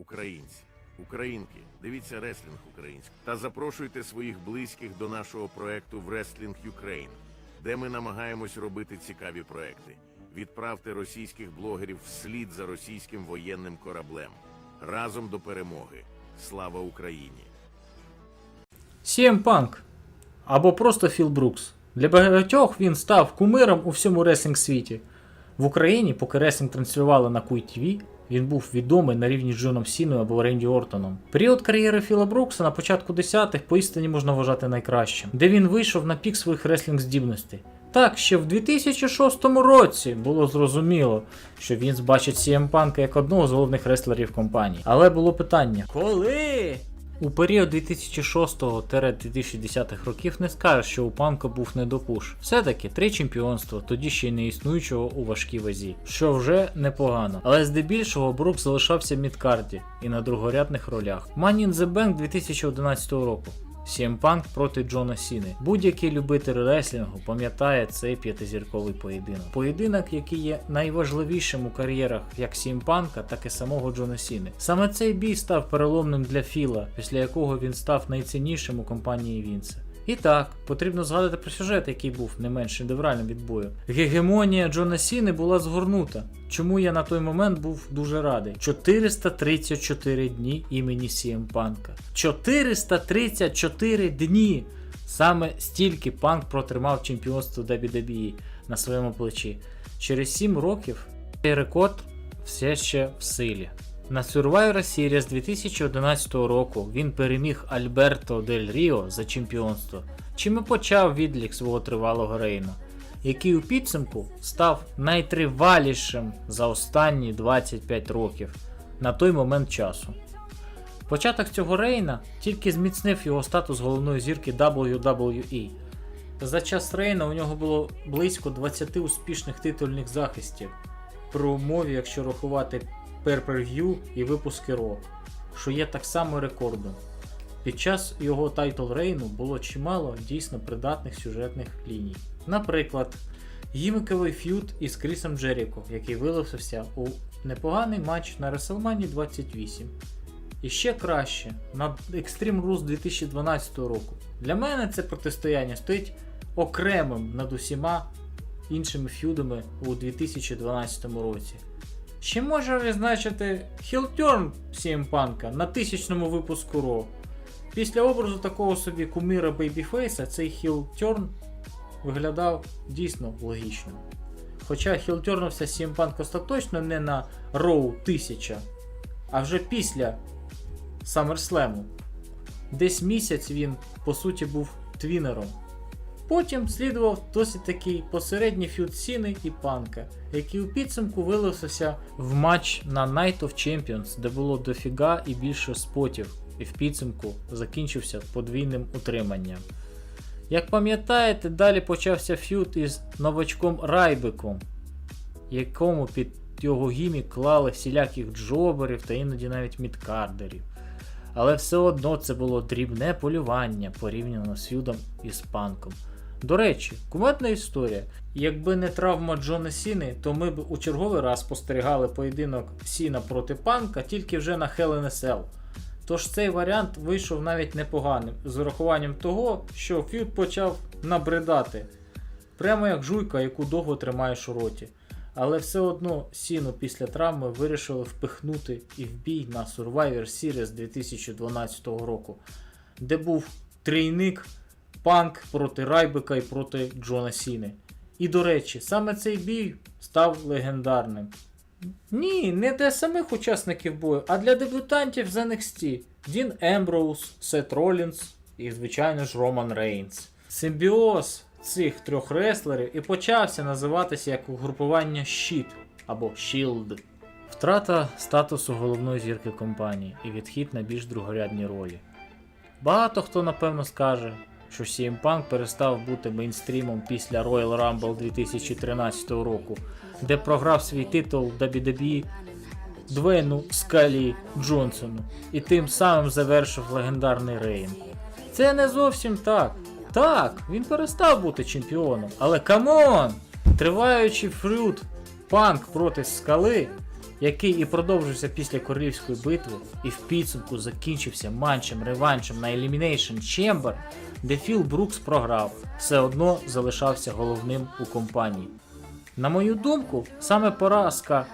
Українці, українки, дивіться реслінг український та запрошуйте своїх близьких до нашого проекту в Wrestling Ukraine, де ми намагаємось робити цікаві проекти. Відправте російських блогерів вслід за російським воєнним кораблем. Разом до перемоги. Слава Україні! CM Punk або просто Філ Брукс. Для багатьох він став кумиром у всьому реслінг світі. В Україні, поки реслінг транслювали на Куй він був відомий на рівні з Джоном Сіною або Ренді Ортоном. Період кар'єри Філа Брукса на початку 10-х поістині можна вважати найкращим, де він вийшов на пік своїх реслінг здібностей. Так, ще в 2006 році було зрозуміло, що він бачить CM Punk як одного з головних реслерів компанії. Але було питання: коли? У період 2006-2010 років не скажеш, що у панка був недопуш. Все-таки три чемпіонства, тоді ще й не існуючого у важкій вазі, що вже непогано. Але здебільшого Брук залишався в мідкарді і на другорядних ролях. Man in the Bank 2011 року. CM Punk проти Джона Сіни. Будь-який любитель реслінгу пам'ятає цей п'ятизірковий поєдинок. Поєдинок, який є найважливішим у кар'єрах як CM Punk, так і самого Джона Сіни. Саме цей бій став переломним для Філа, після якого він став найціннішим у компанії Вінса. І так, потрібно згадати про сюжет, який був не менш шедевральним від бою. Гегемонія Джона Сіни була згорнута, чому я на той момент був дуже радий. 434 дні імені CM Панка. 434 дні! Саме стільки Панк протримав чемпіонство WWE на своєму плечі. Через 7 років цей рекорд все ще в силі. На Survivor Series 2011 року він переміг Альберто Дель Ріо за чемпіонство, чим і почав відлік свого тривалого рейну, який у підсумку став найтривалішим за останні 25 років на той момент часу. Початок цього рейна тільки зміцнив його статус головної зірки WWE. За час рейна у нього було близько 20 успішних титульних захистів при умові, якщо рахувати per-per-view і випуски Raw, що є так само рекордом. Під час його тайтл рейну було чимало дійсно придатних сюжетних ліній. Наприклад, гіміковий ф'юд із Крісом Джеріко, який вилився у непоганий матч на WrestleMania 28. І ще краще на Extreme Rules 2012 року. Для мене це протистояння стоїть окремим над усіма іншими ф'юдами у 2012 році. Ще може відзначити хілтерн Punk на тисячному випуску Raw. Після образу такого собі кумира Бейбіфейса цей хілтерн виглядав дійсно логічно. Хоча хілтернувся Punk остаточно не на Raw 1000, а вже після SummerSlam. Десь місяць він, по суті, був твінером. Потім слідував досить такий посередній ф'юд Сіни і Панка, який у підсумку вилився в матч на Night of Champions, де було дофіга і більше спотів, і в підсумку закінчився подвійним утриманням. Як пам'ятаєте, далі почався ф'юд із новачком Райбеком, якому під його гімік клали всіляких джоберів та іноді навіть мідкардерів. Але все одно це було дрібне полювання порівняно з ф'юдом із панком. До речі, кумедна історія. Якби не травма Джона Сіни, то ми б у черговий раз спостерігали поєдинок Сіна проти панка тільки вже на Hell in. Тож цей варіант вийшов навіть непоганим, з урахуванням того, що ф'юд почав набридати, прямо як жуйка, яку довго тримаєш у роті. Але все одно Сіну після травми вирішили впихнути і в бій на Survivor Series 2012 року, де був трійник Панк проти Райбека і проти Джона Сіни. І до речі, саме цей бій став легендарним. Ні, не для самих учасників бою, а для дебютантів з NXT. Дін Емброуз, Сет Ролінс і, звичайно ж, Роман Рейнс. Симбіоз цих трьох реслерів і почався називатися як угрупування Щит або Shield. Втрата статусу головної зірки компанії і відхід на більш другорядні ролі. Багато хто напевно скаже, що CM Punk перестав бути мейнстрімом після Royal Rumble 2013 року, де програв свій титул WWE Двейну Скалі Джонсону і тим самим завершив легендарний рейн. Це не зовсім так. Так, він перестав бути чемпіоном, але камон! Триваючий фрют Панк проти скали який і продовжився після королівської битви, і в підсумку закінчився матчем реваншем на Elimination Chamber, де Філ Брукс програв, все одно залишався головним у компанії. На мою думку, саме поразка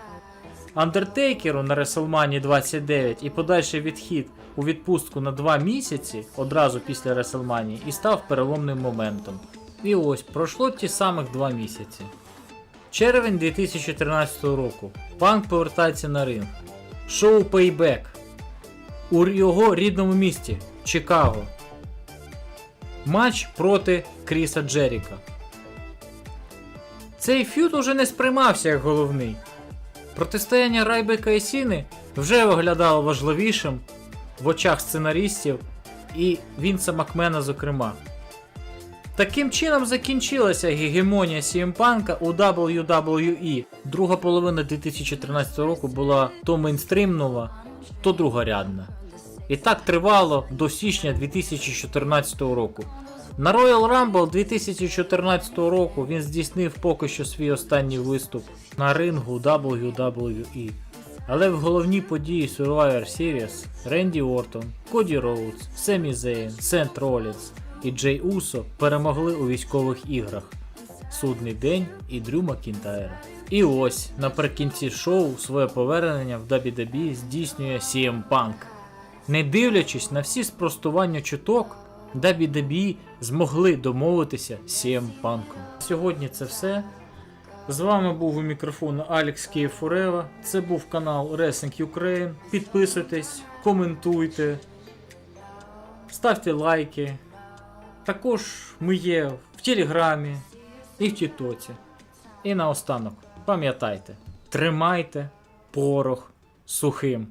Андертейкеру на WrestleMania 29 і подальший відхід у відпустку на 2 місяці одразу після WrestleMania і став переломним моментом. І ось пройшло ті самих 2 місяці. Червень 2013 року. Панк повертається на ринг. Шоу Payback у його рідному місті Чикаго. Матч проти Кріса Джеріка. Цей ф'ют уже не сприймався як головний. Протистояння Райбека і Сіни вже виглядало важливішим в очах сценаристів і Вінса Макмена, зокрема. Таким чином закінчилася гегемонія CM Панка у WWE. Друга половина 2013 року була то мейнстрімнова, то другорядна. І так тривало до січня 2014 року. На Royal Rumble 2014 року він здійснив поки що свій останній виступ на рингу WWE. Але в головній події Survivor Series Ренді Ортон, Коді Роудс, Семі Зейн, Сент Ролінс і Джей Усо перемогли у військових іграх Судний день і Дрю Макінтайра. І ось наприкінці шоу своє повернення в WWE здійснює CM Punk. Не дивлячись на всі спростування чуток, WWE змогли домовитися з CM Punk. Сьогодні це все. З вами був у мікрофону Алекс Київфурева. Це був канал Wrestling Ukraine. Підписуйтесь, коментуйте, ставте лайки. Також ми є в Телеграмі і в Тітоці. І наостанок, пам'ятайте, тримайте порох сухим.